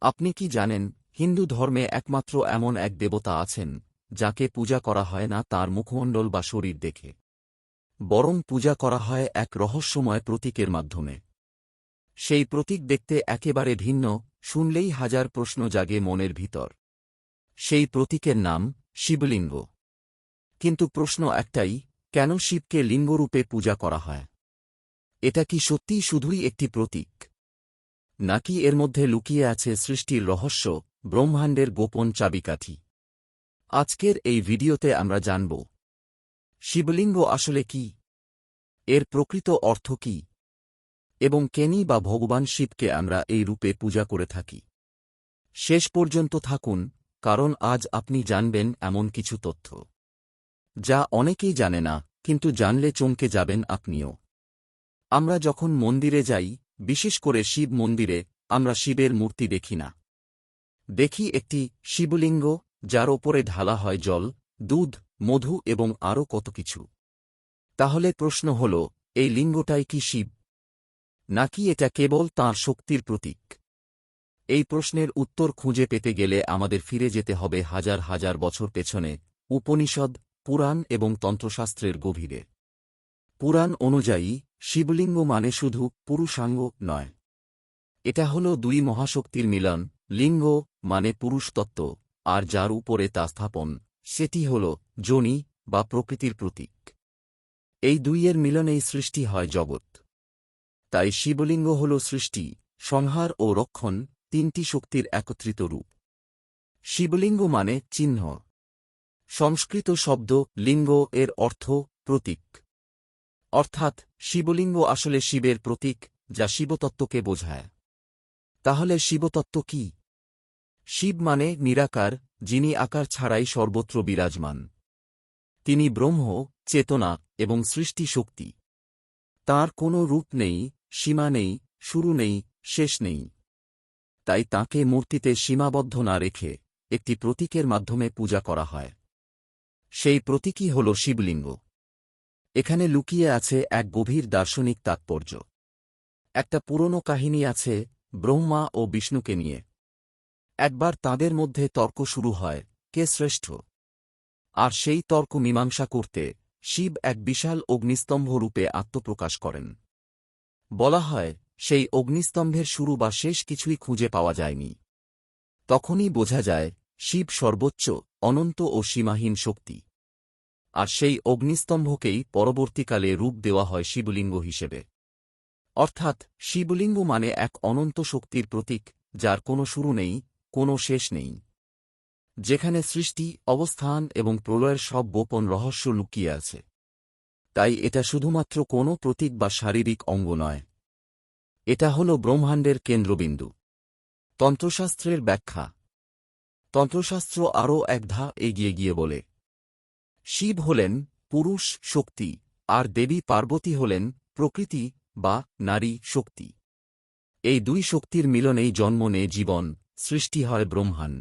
আপনি কি জানেন, হিন্দু ধর্মে একমাত্র এমন এক দেবতা আছেন, যাকে পূজা করা হয় না তার মুখমণ্ডল বা শরীর দেখে। বরং পূজা করা হয় এক রহস্যময় প্রতীকের মাধ্যমে। সেই প্রতীক দেখতে একেবারে ভিন্ন, শুনলেই হাজার প্রশ্ন জাগে মনের ভিতর। সেই প্রতীকের নাম শিবলিঙ্গ। কিন্তু প্রশ্ন একটাই, কেন শিবকে লিঙ্গরূপে পূজা করা হয়? এটা কি সত্যিই শুধুই একটি প্রতীক? নাকি এর মধ্যে লুকিয়ে আছে সৃষ্টির রহস্য, ব্রহ্মাণ্ডের গোপন চাবিকাঠি। আজকের এই ভিডিওতে আমরা জানব, শিবলিঙ্গ আসলে কি? এর প্রকৃত অর্থ কি? এবং কেনি বা ভগবান শিবকে আমরা এই রূপে পূজা করে থাকি? শেষ পর্যন্ত থাকুন, কারণ আজ আপনি জানবেন এমন কিছু তথ্য। যা অনেকেই জানে না, কিন্তু জানলে চমকে যাবেন আপনিও। আমরা যখন মন্দিরে যাই বিশেষ করে শিব মন্দিরে আমরা শিবের মূর্তি দেখি না। দেখি একটি শিবলিঙ্গ, যার ওপরে ঢালা হয় জল, দুধ, মধু এবং আরও কত কিছু। তাহলে প্রশ্ন হল, এই লিঙ্গটাই কি শিব? নাকি এটা কেবল তাঁর শক্তির প্রতীক? এই প্রশ্নের উত্তর খুঁজে পেতে গেলে আমাদের ফিরে যেতে হবে হাজার হাজার বছর পেছনে উপনিষদ, পুরাণ এবং তন্ত্রশাস্ত্রের গভীরে। পুরাণ অনুযায়ী, শিবলিঙ্গ মানে শুধু পুরুষাঙ্গ নয়। এটা হল দুই মহাশক্তির মিলন, লিঙ্গ মানে পুরুষতত্ত্ব, আর যার উপরে তা স্থাপন, সেটি হল যোনি বা প্রকৃতির প্রতীক। এই দুইয়ের মিলনেই সৃষ্টি হয় জগৎ। তাই শিবলিঙ্গ হল সৃষ্টি, সংহার ও রক্ষণ, তিনটি শক্তির একত্রিত রূপ। শিবলিঙ্গ মানে চিহ্ন। সংস্কৃত শব্দ লিঙ্গ এর অর্থ প্রতীক। অর্থাৎ, শিবলিঙ্গ আসলে শিবের প্রতীক, যা শিবতত্ত্বকে বোঝায়। তাহলে শিবতত্ত্ব কি? শিব মানে নিরাকার, যিনি আকার ছাড়াই সর্বত্র বিরাজমান। তিনি ব্রহ্ম, চেতনা এবং সৃষ্টি শক্তি তাঁর কোনো রূপ নেই, সীমা নেই, শুরু নেই, শেষ নেই। তাই তাঁকে মূর্তিতে সীমাবদ্ধ না রেখে একটি প্রতীকের মাধ্যমে পূজা করা হয়। সেই প্রতীকই হল শিবলিঙ্গ। এখানে লুকিয়ে আছে এক গভীর দার্শনিক তাৎপর্য। একটা পুরনো কাহিনী আছে ব্রহ্মা ও বিষ্ণুকে নিয়ে। একবার তাদের মধ্যে তর্ক শুরু হয়, কে শ্রেষ্ঠ? আর সেই তর্ক মীমাংসা করতে শিব এক বিশাল অগ্নিস্তম্ভ রূপে আত্মপ্রকাশ করেন। বলা হয়, সেই অগ্নিস্তম্ভের শুরু বা শেষ কিছুই খুঁজে পাওয়া যায়নি। তখনই বোঝা যায়, শিব সর্বোচ্চ, অনন্ত ও সীমাহীন শক্তি। আর সেই অগ্নিস্তম্ভকেই পরবর্তীকালে রূপ দেওয়া হয় শিবলিঙ্গ হিসেবে। অর্থাৎ শিবলিঙ্গ মানে এক অনন্ত শক্তির প্রতীক, যার কোনো শুরু নেই, কোনো শেষ নেই। যেখানে সৃষ্টি, অবস্থান এবং প্রলয়ের সব গোপন রহস্য লুকিয়ে আছে। তাই এটা শুধুমাত্র কোনো প্রতীক বা শারীরিক অঙ্গ নয়। এটা হল ব্রহ্মাণ্ডের কেন্দ্রবিন্দু। তন্ত্রশাস্ত্রের ব্যাখ্যা। তন্ত্রশাস্ত্র আরও এক ধা এগিয়ে গিয়ে বলে শিব হলেন পুরুষ শক্তি, আর দেবী পার্বতী হলেন প্রকৃতি বা নারী শক্তি। এই দুই শক্তির মিলনেই জন্ম নেয় জীবন, সৃষ্টি হয় ব্রহ্মাণ্ড।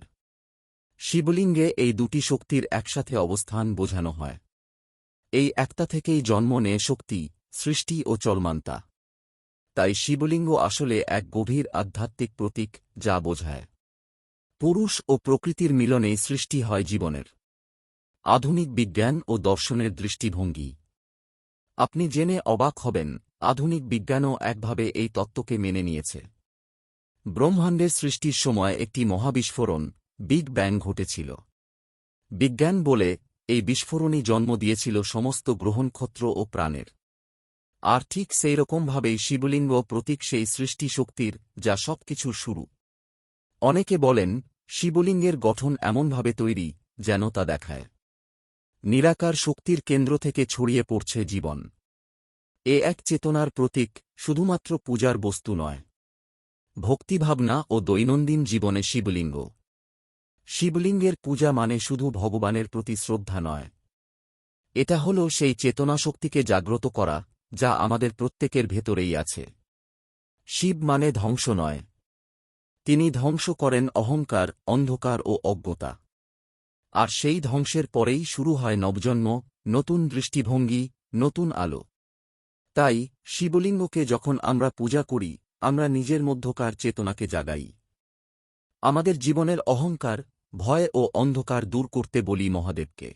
শিবলিঙ্গে এই দুটি শক্তির একসাথে অবস্থান বোঝানো হয়। এই একটা থেকেই জন্ম নেয় শক্তি, সৃষ্টি ও চলমান্তা। তাই শিবলিঙ্গ আসলে এক গভীর আধ্যাত্মিক প্রতীক যা বোঝায়। পুরুষ ও প্রকৃতির মিলনেই সৃষ্টি হয় জীবনের। আধুনিক বিজ্ঞান ও দর্শনের দৃষ্টিভঙ্গি। আপনি জেনে অবাক হবেন, আধুনিক বিজ্ঞানও একভাবে এই তত্ত্বকে মেনে নিয়েছে। ব্রহ্মাণ্ডের সৃষ্টির সময় একটি মহাবিস্ফোরণ, বিগ ব্যাং ঘটেছিল। বিজ্ঞান বলে, এই বিস্ফোরণই জন্ম দিয়েছিল সমস্ত গ্রহণক্ষত্র ও প্রাণের। আর ঠিক সেই রকমভাবেই শিবলিঙ্গ প্রতীক সেই সৃষ্টি শক্তির যা সব কিছুর শুরু। অনেকে বলেন, শিবলিঙ্গের গঠন এমনভাবে তৈরি, যেন তা দেখায়। নিরাকার শক্তির কেন্দ্র থেকে ছড়িয়ে পড়ছে জীবন। এ এক চেতনার প্রতীক, শুধুমাত্র পূজার বস্তু নয়। ভক্তিভাবনা ও দৈনন্দিন জীবনে শিবলিঙ্গ। শিবলিঙ্গের পূজা মানে শুধু ভগবানের প্রতি শ্রদ্ধা নয়। এটা হল সেই চেতনা শক্তিকে জাগ্রত করা, যা আমাদের প্রত্যেকের ভেতরেই আছে। শিব মানে ধ্বংস নয়। তিনি ধ্বংস করেন অহংকার, অন্ধকার ও অজ্ঞতা। আর সেই ধ্বংসের পরেই শুরু হয় নবজন্ম, নতুন দৃষ্টিভঙ্গি, নতুন আলো। তাই শিবলিঙ্গকে যখন আমরা পূজা করি, আমরা নিজের মধ্যকার চেতনাকে জাগাই। আমাদের জীবনের অহংকার, ভয় ও অন্ধকার দূর করতে বলি মহাদেবকে।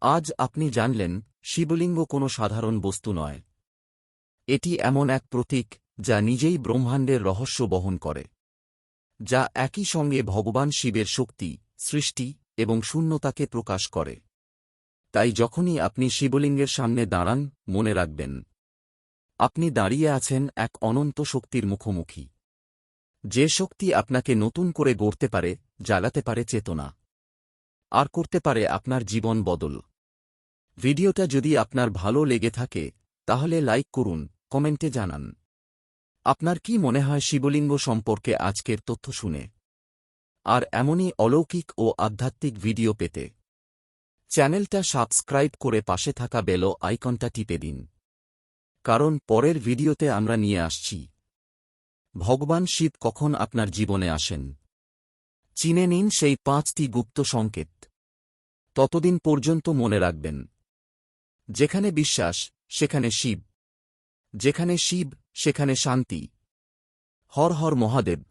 আজ আপনি জানলেন, শিবলিঙ্গ কোনো সাধারণ বস্তু নয়। এটি এমন এক প্রতীক, যা নিজেই ব্রহ্মাণ্ডের রহস্য বহন করে। যা একই সঙ্গে ভগবান শিবের শক্তি, সৃষ্টি এবং শূন্যতাকে প্রকাশ করে। তাই যখনই আপনি শিবলিঙ্গের সামনে দাঁড়ান, মনে রাখবেন, আপনি দাঁড়িয়ে আছেন এক অনন্ত শক্তির মুখোমুখি। যে শক্তি আপনাকে নতুন করে গড়তে পারে, জ্বালাতে পারে চেতনা। আর করতে পারে আপনার জীবন বদল। ভিডিওটা যদি আপনার ভালো লেগে থাকে, তাহলে লাইক করুন, কমেন্টে জানান। আপনার কি মনে হয় শিবলিঙ্গ সম্পর্কে আজকের তথ্য শুনে? আর এমনই অলৌকিক ও আধ্যাত্মিক ভিডিও পেতে। চ্যানেলটা সাবস্ক্রাইব করে পাশে থাকা বেল আইকনটা টিপে দিন। কারণ পরের ভিডিওতে আমরা নিয়ে আসছি। ভগবান শিব কখন আপনার জীবনে আসেন? চিনে নিন সেই পাঁচটি গুপ্ত সংকেত। ততদিন পর্যন্ত মনে রাখবেন। যেখানে বিশ্বাস, সেখানে শিব। যেখানে শিব, সেখানে শান্তি। হর হর মহাদেব।